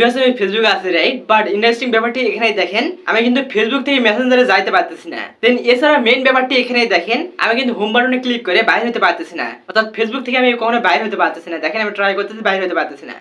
Right but interesting ব্যাপারটি এখানেই দেখেন, আমি কিন্তু ফেসবুক থেকে মেসেঞ্জারে যাইতে পারতেছি না। দেন এছাড়া মেইন ব্যাপারটি এখানেই দেখেন, আমি কিন্তু হোম বাটনে ক্লিক করে হতে পারতেছি না। অর্থাৎ ফেসবুক থেকে আমি কখনো হতে পারতেছি না। দেখেন আমি ট্রাই করতেছি হতে পারতেছি না।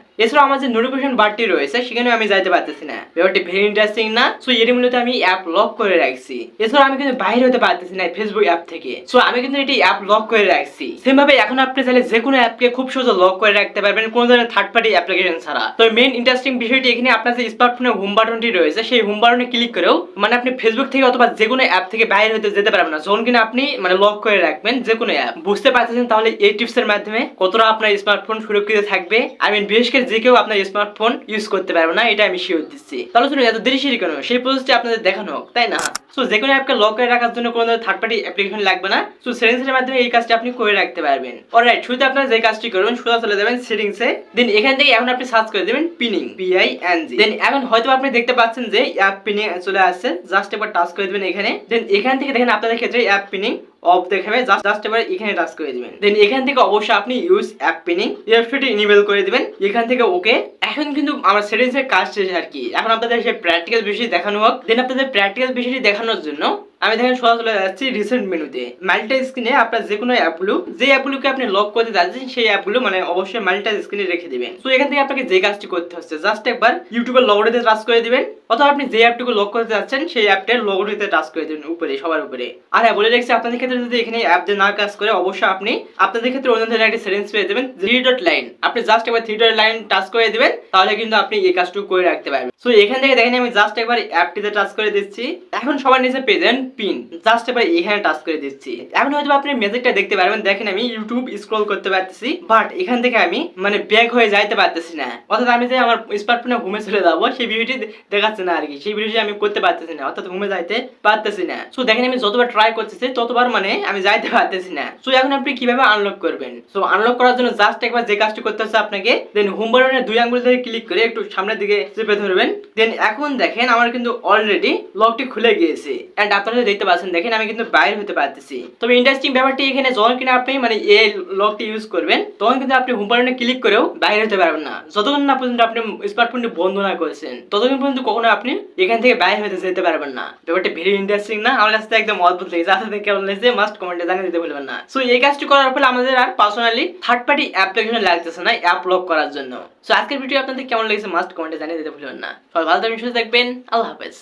আমার যে নোটিফিকেশন বারটি রয়েছে, সেখানেও আমি যাইতে পারতেছি না। ব্যাপারটি ভেরি ইন্টারেস্টিং না। সো এর মূলত আমি অ্যাপ লক করে রাখছি। এছাড়া আমি কিন্তু বাইরে হতে পারতেছি না ফেসবুক অ্যাপ থেকে। সো আমি কিন্তু এটি অ্যাপ লক করে রাখছি। সেম ভাবে এখন আপনি চাইলে যে কোনো অ্যাপকে খুব সহজে লক করে রাখতে পারবেন, কোনো ধরনের থার্ড পার্টি অ্যাপ্লিকেশন ছাড়া। তো মেইন ইন্টারেস্টিং বিষয়টি এখানে আপনার যে স্মার্টফোনে হোম বাটনটি রয়েছে, সেই হোম বাটনে ক্লিক করেও মানে আপনি ফেসবুক থেকে অথবা যে কোনো অ্যাপ থেকে বাইরে হতে যেতে পারবেন না। যখন কিনা আপনি মানে লক করে রাখবেন যে কোনো অ্যাপ বুঝতে পারতেছেন তাহলে এই টিপস এর মাধ্যমে কতটা আপনার স্মার্টফোন সুরক্ষিত থাকবে? আই মিন বিশেষ করে যে কেউ আপনার স্মার্টফোন ইউজ করতে পারবে না, এটা আমি শিওর দিচ্ছি। তাহলে শুনুন, এত দেরি সেরি কেন? সেই প্রসেসটি আপনাদের দেখানো হোক, তাই না? সো যে কোনো অ্যাপকে লক করে রাখার জন্য কোনো থার্ড পার্টি অ্যাপ্লিকেশন লাগবে না। সো সেটিংস এর মাধ্যমে এই কাজটি আপনি করে রাখতে পারবেন। অলরাইট শুরুতে আপনারা যে কাজটি করবেন সোজা চলে যাবেন সেটিংস দেন এখান থেকে এখন আপনি সার্চ করে দেবেন pinning P I N G দেন এখন হয়তো আপনি দেখতে পাচ্ছেন যে অ্যাপ পিনিং চলে আসছে। জাস্ট একবার টাচ করে দেবেন এখানে। দেন এখান থেকে দেখেন আপনাদের ক্ষেত্রে অ্যাপ পিনিং অফ দেখাবে। জাস্ট এবার এখানে টাচ করে দিবেন। দেন এখান থেকে অবশ্যই আপনি ইউজ অ্যাপ পিনিং এই করে দিবেন। এখান থেকে ওকে এখন কিন্তু আমার সেটিংস এর কাজ শেষ আর কি। এখন আপনাদের সেই প্র্যাকটিক্যাল বিষয় দেখানো হোক। দেন আপনাদের প্র্যাকটিক্যাল বিষয়টি দেখানোর জন্য আমি দেখেন সোজা চলে যাচ্ছি রিসেন্ট মেনুতে। মাল্টা স্ক্রিনে আপনার যে কোনো অ্যাপগুলো যে অ্যাপগুলোকে আপনি লক করতে যাচ্ছেন, সেই অ্যাপগুলো মানে অবশ্যই মাল্টা স্ক্রিনে রেখে দিবেন। তো এখান থেকে আপনাকে যে কাজটি করতে হচ্ছে জাস্ট একবার ইউটিউবের লগোটিতে টাচ করে দিবেন, অথবা আপনি যে অ্যাপটুকু লক করতে যাচ্ছেন, সেই অ্যাপটার লগোটিতে টাচ করে দিবেন উপরে, সবার উপরে। আর হ্যাঁ বলে রাখছি, আপনাদের ক্ষেত্রে যদি এখানে অ্যাপ দিয়ে না কাজ করে, অবশ্যই আপনি আপনাদের ক্ষেত্রে অন্য ধরনের একটা সেটিংস পেয়ে যাবেন থ্রি ডট লাইন আপনি জাস্ট একবার থ্রি ডট লাইন টাচ করে দিবেন, তাহলে কিন্তু আপনি এই কাজটুকু করে রাখতে পারবেন। সো এখান থেকে দেখেন আমি জাস্ট একবার অ্যাপটিতে টাচ করে দিচ্ছি। এখন সবার নিচে পেয়ে যাবেন পিন জাস্ট এবার এখানে টাচ করে দিচ্ছি। এখন হয়তো আপনি ম্যাজিকটা দেখতে পারবেন। দেখেন আমি ইউটিউব স্ক্রল করতে পারতেছি। বাট এখান থেকে আমি মানে ব্যাক হয়ে যাইতে পারতেছি না। অর্থাৎ আমি যে আমার স্মার্টফোনে ঘুমে চলে যাব, সেই ভিডিওটি দেখাচ্ছে না আর কি সেই ভিডিওটি আমি করতে পারতেছি না। অর্থাৎ ঘুমে যাইতে পারতেছি না। সো দেখেন আমি যতবার ট্রাই করতেছি, ততবার মানে আমি যাইতে পারতেছি না। সো এখন আপনি কীভাবে আনলক করবেন? সো আনলক করার জন্য জাস্ট একবার যে কাজটি করতে হচ্ছে আপনাকে দেন হোম বাটনে দুই আঙ্গুল ধরে ক্লিক করে একটু সামনের দিকে চেপে ধরবেন। দেন এখন দেখেন আমার কিন্তু অলরেডি লকটি খুলে গিয়েছে। এন্ড আপনারা দেখতে পাচ্ছেন, দেখেন আমি কিন্তু বাইরে হতে পারতেছি। তবে ইন্টারেস্টিং ব্যাপারটি এখানে যখন কিনা আপনি মানে এই লকটি ইউজ করবেন, তখন কিন্তু আপনি হোম বাটনে ক্লিক করেও বাইরে হতে পারবেন না। যতক্ষণ না পর্যন্ত আপনি স্মার্টফোনটি বন্ধ না করেছেন, ততক্ষণ পর্যন্ত কখনো আপনি এখান থেকে বাইরে হতে যেতে পারবেন না। ব্যাপারটি ভেরি ইন্টারেস্টিং না, আমার কাছে একদম অদ্ভুত লেগেছে। আপনাদের কেমন লেগেছে মাস্ট কমেন্টে জানিয়ে দিতে ভুলবেন না। সো এই কাজটি করার ফলে আমাদের আর পার্সোনালি থার্ড পার্টি অ্যাপ্লিকেশন লাগতেছে না অ্যাপ লক করার জন্য। সো আজকের ভিডিও আপনাদের কেমন লেগেছে মাস্ট কমেন্টে জানিয়ে দিতে ভুলবেন না। সবাই ভালো থাকবেন, সুস্থ থাকবেন, আল্লাহ হাফেজ।